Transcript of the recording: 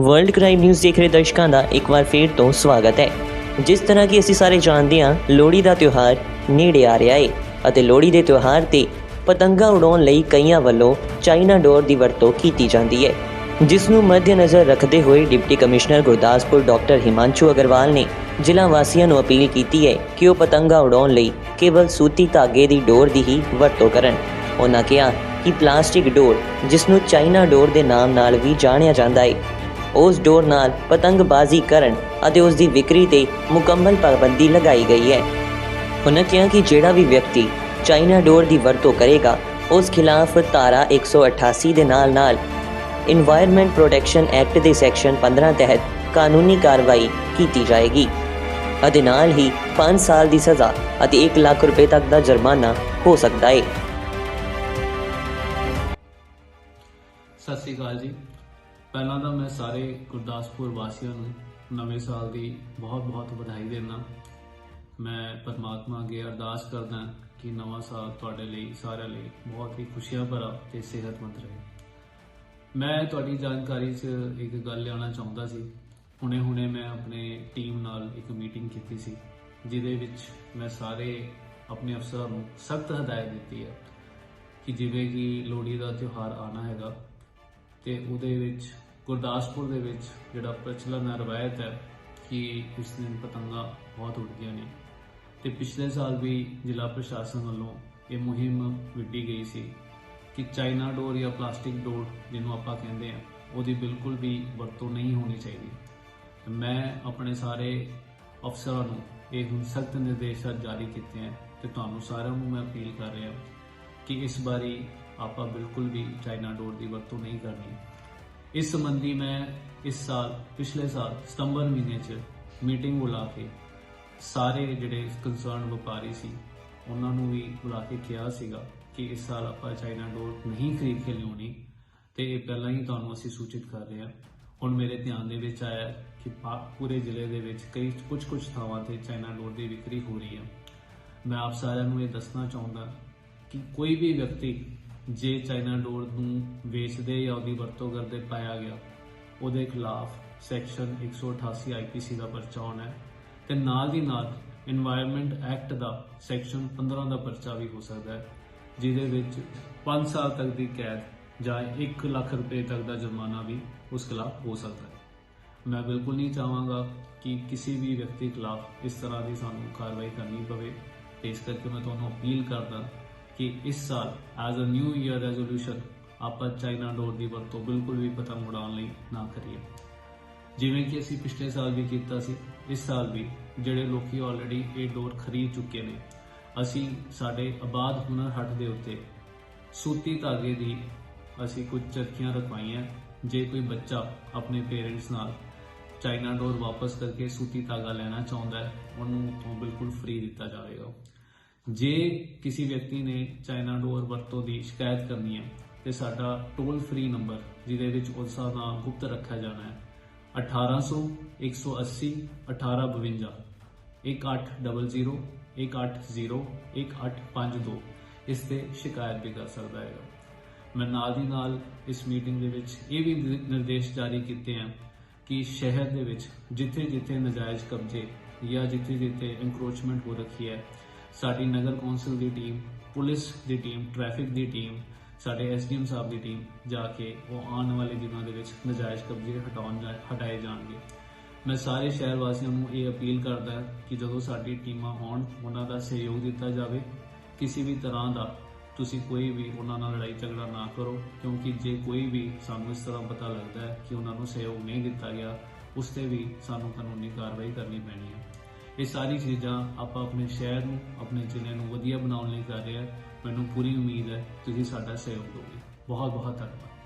World crime news ਦੇਖ ਰਹੇ ਦਰਸ਼ਕਾਂ ਦਾ ਇੱਕ ਵਾਰ ਫੇਰ ਤੋਂ ਸਵਾਗਤ ਹੈ। ਜਿਸ ਤਰ੍ਹਾਂ ਕਿ ਅਸੀਂ ਸਾਰੇ ਜਾਣਦੇ ਹਾਂ, ਲੋਹੜੀ ਦਾ ਤਿਉਹਾਰ ਨੇੜੇ ਆ ਰਿਹਾ ਹੈ ਅਤੇ ਲੋਹੜੀ ਦੇ ਤਿਉਹਾਰ ਤੇ ਪਤੰਗਾ ਉਡਾਉਣ ਲਈ ਕਈਆਂ ਵੱਲੋਂ ਚਾਈਨਾ ਡੋਰ ਦੀ ਵਰਤੋਂ ਕੀਤੀ ਜਾਂਦੀ ਹੈ। ਜਿਸ ਨੂੰ ਮੱਦੇਨਜ਼ਰ ਰੱਖਦੇ ਹੋਏ deputy commissioner Gurdaspur doctor Himanshu Agarwal ਨੇ ਜ਼ਿਲ੍ਹਾ ਵਾਸੀਆਂ ਨੂੰ ਅਪੀਲ ਕੀਤੀ ਹੈ ਕਿ ਉਹ ਪਤੰਗਾ ਉਡਾਉਣ ਲਈ ਕੇਵਲ ਸੂਤੀ ਧਾਗੇ ਦੀ ਡੋਰ ਦੀ ਹੀ ਵਰਤੋਂ ਕਰਨ। ਉਹਨਾਂ ਕਿਹਾ ਕਿ ਪਲਾਸਟਿਕ ਡੋਰ, ਜਿਸ ਨੂੰ ਚਾਈਨਾ ਡੋਰ ਦੇ ਨਾਮ ਨਾਲ ਵੀ ਜਾਣਿਆ ਜਾਂਦਾ ਹੈ ਉਸ ਡੋਰ ਨਾਲ ਪਤੰਗਬਾਜ਼ੀ ਕਰਨ ਅਤੇ ਉਸ ਦੀ ਵਿਕਰੀ ਤੇ ਮੁਕੰਮਲ ਪਾਬੰਦੀ ਲਗਾਈ ਗਈ ਹੈ। ਉਹਨਾਂ ਕਿਹਾ ਕਿ ਜਿਹੜਾ ਵੀ ਵਿਅਕਤੀ ਚਾਈਨਾ ਡੋਰ ਦੀ ਵਰਤੋਂ ਕਰੇਗਾ, ਉਸ ਖਿਲਾਫ ਧਾਰਾ 188 ਦੇ ਨਾਲ ਨਾਲ এনवायरमेंट ਪ੍ਰੋਟੈਕਸ਼ਨ ਐਕਟ ਦੇ ਸੈਕਸ਼ਨ 15 ਤਹਿਤ ਕਾਨੂੰਨੀ ਕਾਰਵਾਈ ਕੀਤੀ ਜਾਏਗੀ। ਅਤੇ ਨਾਲ ਹੀ 5 ਸਾਲ ਦੀ ਸਜ਼ਾ ਅਤੇ 1 ਲੱਖ ਰੁਪਏ ਤੱਕ ਦਾ ਜੁਰਮਾਨਾ ਹੋ ਸਕਦਾ ਹੈ। ਸਤਿ ਸ੍ਰੀ ਅਕਾਲ ਜੀ। ਪਹਿਲਾਂ ਤਾਂ ਮੈਂ ਸਾਰੇ ਗੁਰਦਾਸਪੁਰ ਵਾਸੀਆਂ ਨੂੰ ਨਵੇਂ ਸਾਲ ਦੀ ਬਹੁਤ-ਬਹੁਤ ਵਧਾਈ ਦਿੰਦਾ। ਮੈਂ ਪਰਮਾਤਮਾ ਅੱਗੇ ਅਰਦਾਸ ਕਰਦਾ ਕਿ ਨਵਾਂ ਸਾਲ ਤੁਹਾਡੇ ਲਈ, ਸਾਰਿਆਂ ਲਈ ਬਹੁਤ ਹੀ ਖੁਸ਼ੀਆਂ ਭਰਾ ਤੇ ਸਿਹਤਮੰਦ ਰਹੇ। ਮੈਂ ਤੁਹਾਡੀ ਜਾਣਕਾਰੀ 'ਚ ਇੱਕ ਗੱਲ ਲਿਆਉਣਾ ਚਾਹੁੰਦਾ ਸੀ। ਹੁਣੇ-ਹੁਣੇ ਮੈਂ ਆਪਣੇ ਟੀਮ ਨਾਲ ਇੱਕ ਮੀਟਿੰਗ ਕੀਤੀ ਸੀ, ਜਿਹਦੇ ਵਿੱਚ ਮੈਂ ਸਾਰੇ ਆਪਣੇ ਅਫਸਰਾਂ ਨੂੰ ਸਖਤ ਹਦਾਇਤ ਦਿੱਤੀ ਹੈ ਕਿ ਜਿਵੇਂ ਕਿ ਲੋਹੜੀ ਦਾ ਤਿਉਹਾਰ ਆਣਾ ਹੈਗਾ ਤੇ ਉਹਦੇ ਵਿੱਚ, ਗੁਰਦਾਸਪੁਰ ਦੇ ਵਿੱਚ ਜਿਹੜਾ ਪ੍ਰਚਲਨ ਹੈ ਰਵਾਇਤ ਹੈ ਕਿ ਇਸ ਦਿਨ ਪਤੰਗਾ ਬਹੁਤ ਉੱਡਦੀਆਂ ਨੇ। ਤੇ ਪਿਛਲੇ ਸਾਲ ਵੀ ਜ਼ਿਲ੍ਹਾ ਪ੍ਰਸ਼ਾਸਨ ਵੱਲੋਂ ਇਹ ਮੁਹਿੰਮ ਵਿੱਢੀ ਗਈ ਸੀ ਕਿ ਚਾਈਨਾ ਡੋਰ ਜਾਂ ਪਲਾਸਟਿਕ ਡੋਰ ਜਿਹਨੂੰ ਆਪਾਂ ਕਹਿੰਦੇ ਆ ਉਹਦੀ ਬਿਲਕੁਲ ਵੀ ਵਰਤੋਂ ਨਹੀਂ ਹੋਣੀ ਚਾਹੀਦੀ। ਮੈਂ ਆਪਣੇ ਸਾਰੇ ਅਫਸਰਾਂ ਨੂੰ ਇਹ ਹੁਣ ਸਖਤ ਨਿਰਦੇਸ਼ ਜਾਰੀ ਕੀਤੇ ਹਨ ਤੇ ਤੁਹਾਨੂੰ ਸਾਰਿਆਂ ਨੂੰ ਮੈਂ ਅਪੀਲ ਕਰ ਰਿਹਾ ਕਿ ਇਸ ਬਾਰੇ ਆਪਾਂ ਬਿਲਕੁਲ ਵੀ ਚਾਈਨਾ ਡੋਰ ਦੀ ਵਰਤੋਂ ਨਹੀਂ ਕਰਨੀ। ਇਸ ਸੰਬੰਧੀ ਮੈਂ ਇਸ ਸਾਲ, ਪਿਛਲੇ ਸਾਲ ਸਤੰਬਰ ਮਹੀਨੇ 'ਚ ਮੀਟਿੰਗ ਬੁਲਾ ਕੇ ਸਾਰੇ ਜਿਹੜੇ ਕੰਸਰਨ ਵਪਾਰੀ ਸੀ, ਉਹਨਾਂ ਨੂੰ ਵੀ ਬੁਲਾ ਕੇ ਕਿਹਾ ਸੀਗਾ ਕਿ ਇਸ ਸਾਲ ਆਪਾਂ ਚਾਈਨਾ ਡੋਰ ਨਹੀਂ ਖਰੀਦ ਕੇ ਲਿਆਉਣੀ ਤੇ ਇਹ ਪਹਿਲਾਂ ਹੀ ਤੁਹਾਨੂੰ ਅਸੀਂ ਸੂਚਿਤ ਕਰ ਰਹੇ ਹਾਂ। ਹੁਣ ਮੇਰੇ ਧਿਆਨ ਦੇ ਵਿੱਚ ਆਇਆ ਕਿ ਪਾ- ਪੂਰੇ ਜ਼ਿਲ੍ਹੇ ਦੇ ਵਿੱਚ ਕਈ ਕੁਝ ਕੁਝ ਥਾਵਾਂ ਤੇ ਚਾਈਨਾ ਡੋਰ ਦੀ ਵਿਕਰੀ ਹੋ ਰਹੀ ਹੈ। ਮੈਂ ਆਪ ਸਾਰਿਆਂ ਨੂੰ ਇਹ ਦੱਸਣਾ ਚਾਹੁੰਦਾ ਕਿ ਕੋਈ ਵੀ ਵਿਅਕਤੀ ਜੇ ਚਾਈਨਾ ਡੋਰ ਨੂੰ ਵੇਚਦੇ ਜਾਂ ਉਹਦੀ ਵਰਤੋਂ ਕਰਦੇ ਪਾਇਆ ਗਿਆ, ਉਹਦੇ ਖਿਲਾਫ ਸੈਕਸ਼ਨ 188 ਆਈਪੀਸੀ ਦਾ ਪਰਚਾ ਹੋਣਾ ਹੈ ਤੇ ਨਾਲ ਦੀ ਨਾਲ এনवायरमेंट ਐਕਟ ਦਾ ਸੈਕਸ਼ਨ 15 ਦਾ ਪਰਚਾ ਵੀ ਹੋ ਸਕਦਾ ਹੈ, ਜਿਹਦੇ ਵਿੱਚ 5 ਸਾਲ ਤੱਕ ਦੀ ਕੈਦ ਜਾਂ 1 ਲੱਖ ਰੁਪਏ ਤੱਕ ਦਾ ਜੁਰਮਾਨਾ ਵੀ ਉਸ ਖਿਲਾਫ ਹੋ ਸਕਦਾ ਹੈ। ਮੈਂ ਬਿਲਕੁਲ ਨਹੀਂ ਚਾਹਾਂਗਾ ਕਿ ਕਿਸੇ ਵੀ ਵਿਅਕਤੀ ਖਿਲਾਫ ਇਸ ਤਰ੍ਹਾਂ ਦੀ ਸਾਨੂੰ ਕਾਰਵਾਈ ਕਰਨੀ ਪਵੇ। ਇਸ ਕਰਕੇ ਮੈਂ ਤੁਹਾਨੂੰ ਅਪੀਲ ਕਰਦਾ ਕਿ ਇਸ ਸਾਲ as a new year resolution ਆਪਾਂ ਚਾਈਨਾ ਡੋਰ ਦੀ ਵਰਤੋਂ ਬਿਲਕੁਲ ਵੀ ਪਤੰਗ ਉਡਾਉਣ ਲਈ ਨਾ ਕਰੀਏ। ਜਿਵੇਂ ਕਿ ਅਸੀਂ ਪਿਛਲੇ ਸਾਲ ਵੀ ਕੀਤਾ ਸੀ, ਇਸ ਸਾਲ ਵੀ ਜਿਹੜੇ ਲੋਕੀ ਆਲਰੇਡੀ ਇਹ ਡੋਰ ਖਰੀਦ ਚੁੱਕੇ ਨੇ, ਅਸੀਂ ਸਾਡੇ ਆਬਾਦ ਹੁਨਰ ਹੱਟ ਦੇ ਉੱਤੇ ਸੂਤੀ ਧਾਗੇ ਦੀ ਅਸੀਂ ਕੁਝ ਚਰਖੀਆਂ ਰਖਵਾਈਆਂ। ਜੇ ਕੋਈ ਬੱਚਾ ਆਪਣੇ ਪੇਰੈਂਟਸ ਨਾਲ ਚਾਈਨਾ ਡੋਰ ਵਾਪਸ ਕਰਕੇ ਸੂਤੀ ਧਾਗਾ ਲੈਣਾ ਚਾਹੁੰਦਾ ਹੈ, ਉਹਨੂੰ ਉੱਥੋਂ ਬਿਲਕੁਲ ਫ੍ਰੀ ਦਿੱਤਾ ਜਾਵੇਗਾ। ਜੇ ਕਿਸੇ ਵਿਅਕਤੀ ਨੇ ਚਾਈਨਾ ਡੋਰ ਵਰਤੋਂ ਦੀ ਸ਼ਿਕਾਇਤ ਕਰਨੀ ਹੈ, ਤੇ ਸਾਡਾ ਟੋਲ ਫ੍ਰੀ ਨੰਬਰ ਜਿਹਦੇ ਵਿੱਚ ਉਸ ਦਾ ਨਾਮ ਗੁਪਤ ਰੱਖਿਆ ਜਾਣਾ ਹੈ 1800 180 1852 1800 180 1852 ਇਸ ਤੇ ਸ਼ਿਕਾਇਤ ਵੀ ਕਰ ਸਕਦਾ ਹੈ ਮੈਂ ਨਾਲ ਦੀ ਨਾਲ ਇਸ ਮੀਟਿੰਗ ਦੇ ਵਿੱਚ ਇਹ ਵੀ ਨਿਰਦੇਸ਼ ਜਾਰੀ ਕੀਤੇ ਹਨ ਕਿ ਸ਼ਹਿਰ ਦੇ ਵਿੱਚ ਜਿੱਥੇ-ਜਿੱਥੇ ਨਜਾਇਜ਼ ਕਬਜ਼ੇ ਜਾਂ ਜਿੱਥੇ-ਜਿੱਥੇ ਐਨਕਰੋਚਮੈਂਟ ਹੋ ਰੱਖੀ ਹੈ ਸਾਡੀ ਨਗਰ ਕੌਂਸਲ ਦੀ ਟੀਮ, ਪੁਲਿਸ ਦੀ ਟੀਮ, ਟ੍ਰੈਫਿਕ ਦੀ ਟੀਮ, ਸਾਡੇ ਐਸਡੀਐਮ ਸਾਹਿਬ ਦੀ ਟੀਮ ਜਾ ਕੇ ਉਹ ਆਉਣ ਵਾਲੇ ਦਿਨਾਂ ਦੇ ਵਿੱਚ ਨਜਾਇਜ਼ ਕਬਜ਼ੇ ਹਟਾਉਣ ਜਾ- ਹਟਾਏ ਜਾਣਗੇ। ਮੈਂ ਸਾਰੇ ਸ਼ਹਿਰ ਵਾਸੀਆਂ ਨੂੰ ਇਹ ਅਪੀਲ ਕਰਦਾ ਕਿ ਜਦੋਂ ਸਾਡੀ ਟੀਮਾਂ ਆਉਣ ਉਹਨਾਂ ਦਾ ਸਹਿਯੋਗ ਦਿੱਤਾ ਜਾਵੇ। ਕਿਸੇ ਵੀ ਤਰ੍ਹਾਂ ਦਾ ਤੁਸੀਂ ਕੋਈ ਵੀ ਉਹਨਾਂ ਨਾਲ ਲੜਾਈ ਝਗੜਾ ਨਾ ਕਰੋ, ਕਿਉਂਕਿ ਜੇ ਕੋਈ ਵੀ ਸਾਨੂੰ ਇਸ ਤਰ੍ਹਾਂ ਪਤਾ ਲੱਗਦਾ ਹੈ ਕਿ ਉਹਨਾਂ ਨੂੰ ਸਹਿਯੋਗ ਨਹੀਂ ਦਿੱਤਾ ਗਿਆ, ਉਸ ਤੇ ਵੀ ਸਾਨੂੰ ਕਾਨੂੰਨੀ ਕਾਰਵਾਈ ਕਰਨੀ ਪੈਣੀ ਹੈ। ਇਹ ਸਾਰੀ ਚੀਜ਼ਾਂ ਆਪਾਂ ਆਪਣੇ ਸ਼ਹਿਰ ਨੂੰ, ਆਪਣੇ ਜ਼ਿਲ੍ਹੇ ਨੂੰ ਵਧੀਆ ਬਣਾਉਣ ਲਈ ਕਰ ਰਹੇ ਹਾਂ। ਮੈਨੂੰ ਪੂਰੀ ਉਮੀਦ ਹੈ ਤੁਸੀਂ ਸਾਡਾ ਸਹਿਯੋਗ ਦਿਓਗੇ ਬਹੁਤ ਬਹੁਤ ਧੰਨਵਾਦ।